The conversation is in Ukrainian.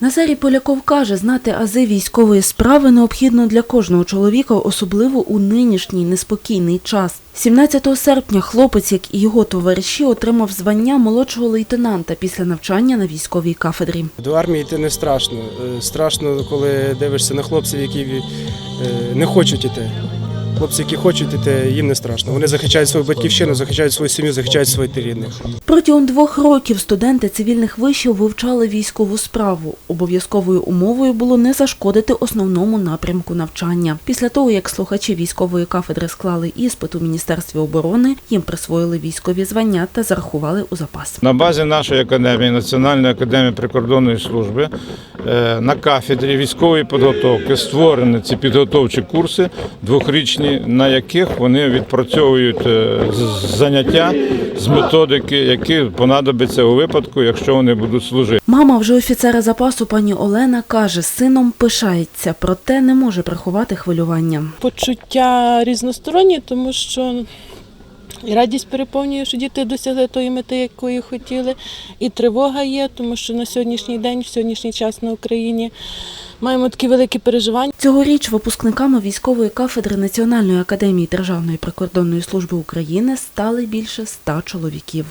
Назарій Поляков каже, знати ази військової справи необхідно для кожного чоловіка, особливо у нинішній неспокійний час. 17 серпня хлопець, як і його товариші, отримав звання молодшого лейтенанта після навчання на військовій кафедрі. До армії йти не страшно. Е, Страшно, коли дивишся на хлопців, які е, не хочуть іти. Хлопці, які хочуть іти, їм не страшно. Вони захищають свою батьківщину, захищають свою сім'ю, захищають своїх рідних. Протягом двох років студенти цивільних вишів вивчали військову справу. Обов'язковою умовою було не зашкодити основному напрямку навчання. Після того, як слухачі військової кафедри склали іспит у Міністерстві оборони, їм присвоїли військові звання та зарахували у запас. На базі нашої академії, Національної академії прикордонної служби, на кафедрі військової підготовки створені ці підготовчі курси двохрічні, на яких вони відпрацьовують е, заняття з методики, які понадобляться у випадку, якщо вони будуть служити. Мама вже офіцера запасу пані Олена каже, сином пишається, проте не може приховати хвилювання. почуття різносторонні, тому що і радість переповнює, що діти досягли тої мети, якої хотіли, і тривога є, тому що на сьогоднішній день, в сьогоднішній час на Україні маємо такі великі переживання. Цьогоріч випускниками військової кафедри Національної академії Державної прикордонної служби України стали більше ста чоловіків.